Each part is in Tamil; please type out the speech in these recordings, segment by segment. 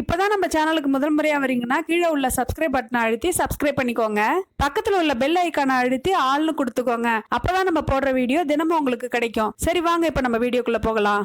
இப்போதான் நம்ம சேனலுக்கு முதல் முறையாக வரீங்கன்னா கீழே உள்ள சப்ஸ்கிரைப் பட்டனை அழுத்தி சப்ஸ்கிரைப் பண்ணிக்கோங்க. பக்கத்தில் உள்ள பெல் ஐக்கானை அழுத்தி ஆள்னு கொடுத்துக்கோங்க. அப்போதான் நம்ம போடுற வீடியோ தினமும் உங்களுக்கு கிடைக்கும். சரி வாங்க இப்போ நம்ம வீடியோக்குள்ளே போகலாம்.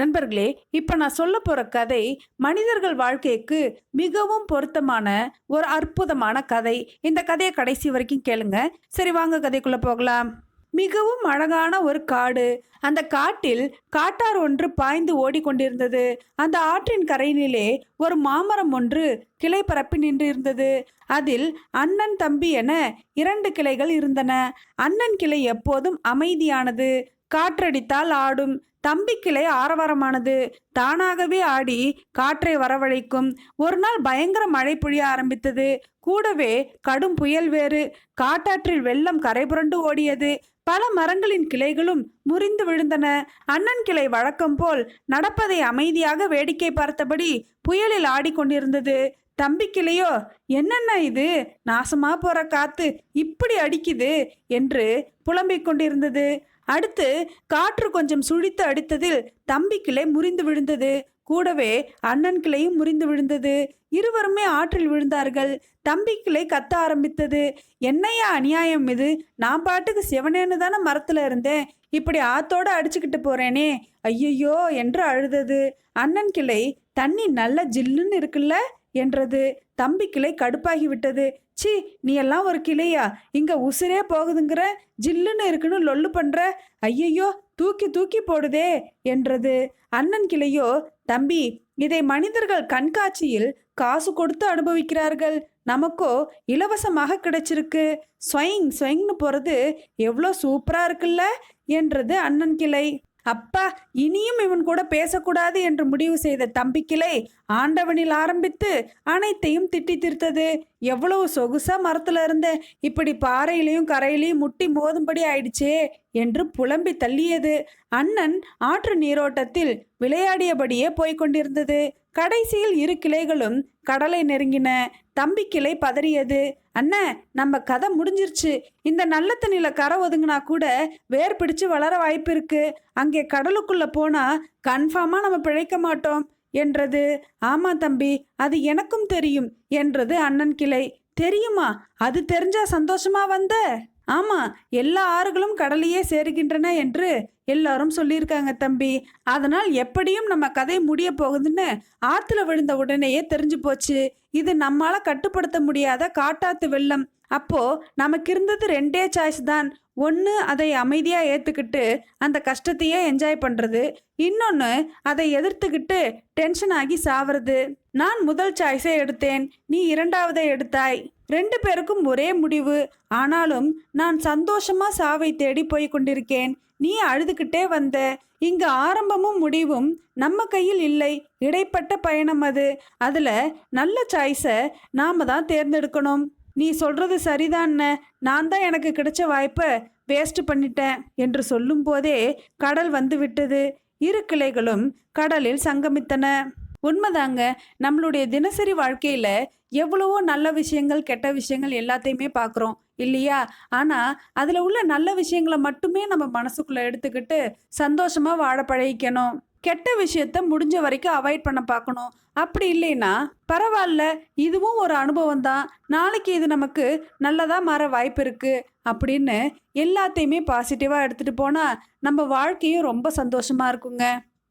நண்பர்களே இப்போ நான் சொல்ல போகிற கதை மனிதர்கள் வாழ்க்கைக்கு மிகவும் பொருத்தமான ஒரு அற்புதமான கதை. இந்த கதையை கடைசி வரைக்கும் கேளுங்க. சரி வாங்க கதைக்குள்ளே போகலாம். மிகவும் அழகான ஒரு காடு. அந்த காட்டில் காட்டார் ஒன்று பாய்ந்து ஓடிக்கொண்டிருந்தது. அந்த ஆற்றின் கரையினிலே ஒரு மாமரம் ஒன்று கிளை பரப்பி நின்று இருந்தது அதில் அண்ணன் தம்பி என இரண்டு கிளைகள் இருந்தன. அண்ணன் கிளை எப்போதும் அமைதியானது. காற்றடித்தால் ஆடும். தம்பி கிளை ஆரவாரமானது. தானாகவே ஆடி காற்றை வரவழைக்கும். ஒரு நாள் பயங்கர மழை பொழிய ஆரம்பித்தது. கூடவே கடும் புயல் வேறு. காட்டாற்றில் வெள்ளம் கரைபுரண்டு ஓடியது. பல மரங்களின் கிளைகளும் முறிந்து விழுந்தன. அண்ணன் கிளை வழக்கம் போல் நடப்பதை அமைதியாக வேடிக்கை பார்த்தபடி புயலில் ஆடிக்கொண்டிருந்தது. தம்பி கிளையோ என்னென்ன இது? நாசமா போற காத்து இப்படி அடிக்குது? என்று புலம்பிக் கொண்டிருந்தது. அடுத்து காற்று கொஞ்சம் சுழித்து அடித்ததில் தம்பி கிளை முறிந்து விழுந்தது. கூடவே அண்ணன் கிளையும் முறிந்து விழுந்தது. இருவருமே ஆற்றில் விழுந்தார்கள். தம்பி கிளை கத்த ஆரம்பித்தது. என்னையா அநியாயம் இது? நான் பாட்டுக்கு சிவனேன்னு தானே மரத்தில் இருந்தேன். இப்படி ஆத்தோட அடிச்சுக்கிட்டு போறேனே. ஐயையோ என்று அழுதது. அண்ணன் கிளை தண்ணி நல்ல ஜில்லுன்னு இருக்குல்ல? என்றது. தம்பி கிளை கடுப்பாகிவிட்டது சி நீ எல்லாம் ஒரு கிளையா? இங்க உசிரே போகுதுங்கிற? ஜில்லுன்னு இருக்குன்னு லொல்லு பண்ற? ஐயையோ தூக்கி தூக்கி போடுதே என்றது. அண்ணன் கிளையோ தம்பி இதை மனிதர்கள் கண்காட்சியில் காசு கொடுத்து அனுபவிக்கிறார்கள். நமக்கோ இலவசமாக கிடைச்சிருக்கு. ஸ்வைங் ஸ்வைங்னு போறது எவ்வளோ சூப்பரா இருக்குல்ல? என்றது அண்ணன் கிளை. அப்பா இனியும் இவன் கூட பேசக்கூடாது என்று முடிவு செய்த தம்பிக்கிளை ஆண்டவனில் ஆரம்பித்து அனைத்தையும் திட்டி தீர்த்தது. எவ்வளவு சொகுசா மரத்துல இருந்த இப்படி பாறையிலையும் கரையிலையும் முட்டி மோதும்படி ஆயிடுச்சே என்று புலம்பி தள்ளியது. அண்ணன் ஆற்று நீரோட்டத்தில் விளையாடியபடியே போய்க் கொண்டிருந்தது. கடைசியில் இரு கிளைகளும் கடலை நெருங்கின. தம்பி கிளை பதறியது. அண்ணே நம்ம கதை முடிஞ்சிருச்சு. இந்த நல்ல தண்ணியில கரை ஒதுங்கினா கூட வேர் பிடிச்சு வளர வாய்ப்பு இருக்கு. அங்கே கடலுக்குள்ள போனா கன்ஃபார்மா நம்ம பிழைக்க மாட்டோம் என்றது. ஆமா தம்பி அது எனக்கும் தெரியும் என்றது அண்ணன் கிளை. தெரியுமா? அது தெரிஞ்சா சந்தோஷமா வந்த? ஆமாம் எல்லா ஆறுகளும் கடலையே சேருகின்றன என்று எல்லாரும் சொல்லியிருக்காங்க தம்பி. அதனால் எப்படியும் நம்ம கதை முடிய போகுதுன்னு ஆற்றுல விழுந்த உடனேயே தெரிஞ்சு போச்சு. இது நம்மால கட்டுப்படுத்த முடியாத காட்டாத்து வெள்ளம். அப்போ நமக்கு இருந்தது ரெண்டே சாய்ஸ் தான். ஒன்று அதை அமைதியாக ஏற்றுக்கிட்டு அந்த கஷ்டத்தையே என்ஜாய் பண்ணுறது இன்னொன்று அதை எதிர்த்துக்கிட்டு டென்ஷன் ஆகி சாவறது. நான் முதல் சாய்ஸை எடுத்தேன். நீ இரண்டாவதை எடுத்தாய். ரெண்டு பேருக்கும் ஒரே முடிவு. ஆனாலும் நான் சந்தோஷமா சாவை தேடி போய் கொண்டிருக்கேன். நீ அழுதுகிட்டே வந்த. இங்கு ஆரம்பமும் முடிவும் நம்ம கையில் இல்லை. இடைப்பட்ட பயணம் அது. அதுல நல்ல சாய்ஸை நாம தான் தேர்ந்தெடுக்கணும். நீ சொல்றது சரிதான்ன நான் தான் எனக்கு கிடைச்ச வாய்ப்பை வேஸ்ட் பண்ணிட்டேன் என்று சொல்லும் போதே கடல் வந்து விட்டது. இரு கிளைகளும் கடலில் சங்கமித்தன. உண்மைதாங்க. நம்மளுடைய தினசரி வாழ்க்கையில் எவ்வளவோ நல்ல விஷயங்கள் கெட்ட விஷயங்கள் எல்லாத்தையுமே பார்க்குறோம் இல்லையா? ஆனால் அதில் உள்ள நல்ல விஷயங்களை மட்டுமே நம்ம மனசுக்குள்ளே எடுத்துக்கிட்டு சந்தோஷமாக வாழ பழகிக்கணும். கெட்ட விஷயத்த முடிஞ்ச வரைக்கும் அவாய்ட் பண்ண பார்க்கணும் அப்படி இல்லைன்னா பரவாயில்ல இதுவும் ஒரு அனுபவம் தான். நாளைக்கு இது நமக்கு நல்லதாக மாற வாய்ப்பு இருக்குது அப்படின்னு எல்லாத்தையுமே பாசிட்டிவாக எடுத்துகிட்டு போனால் நம்ம வாழ்க்கையும் ரொம்ப சந்தோஷமாக இருக்குங்க.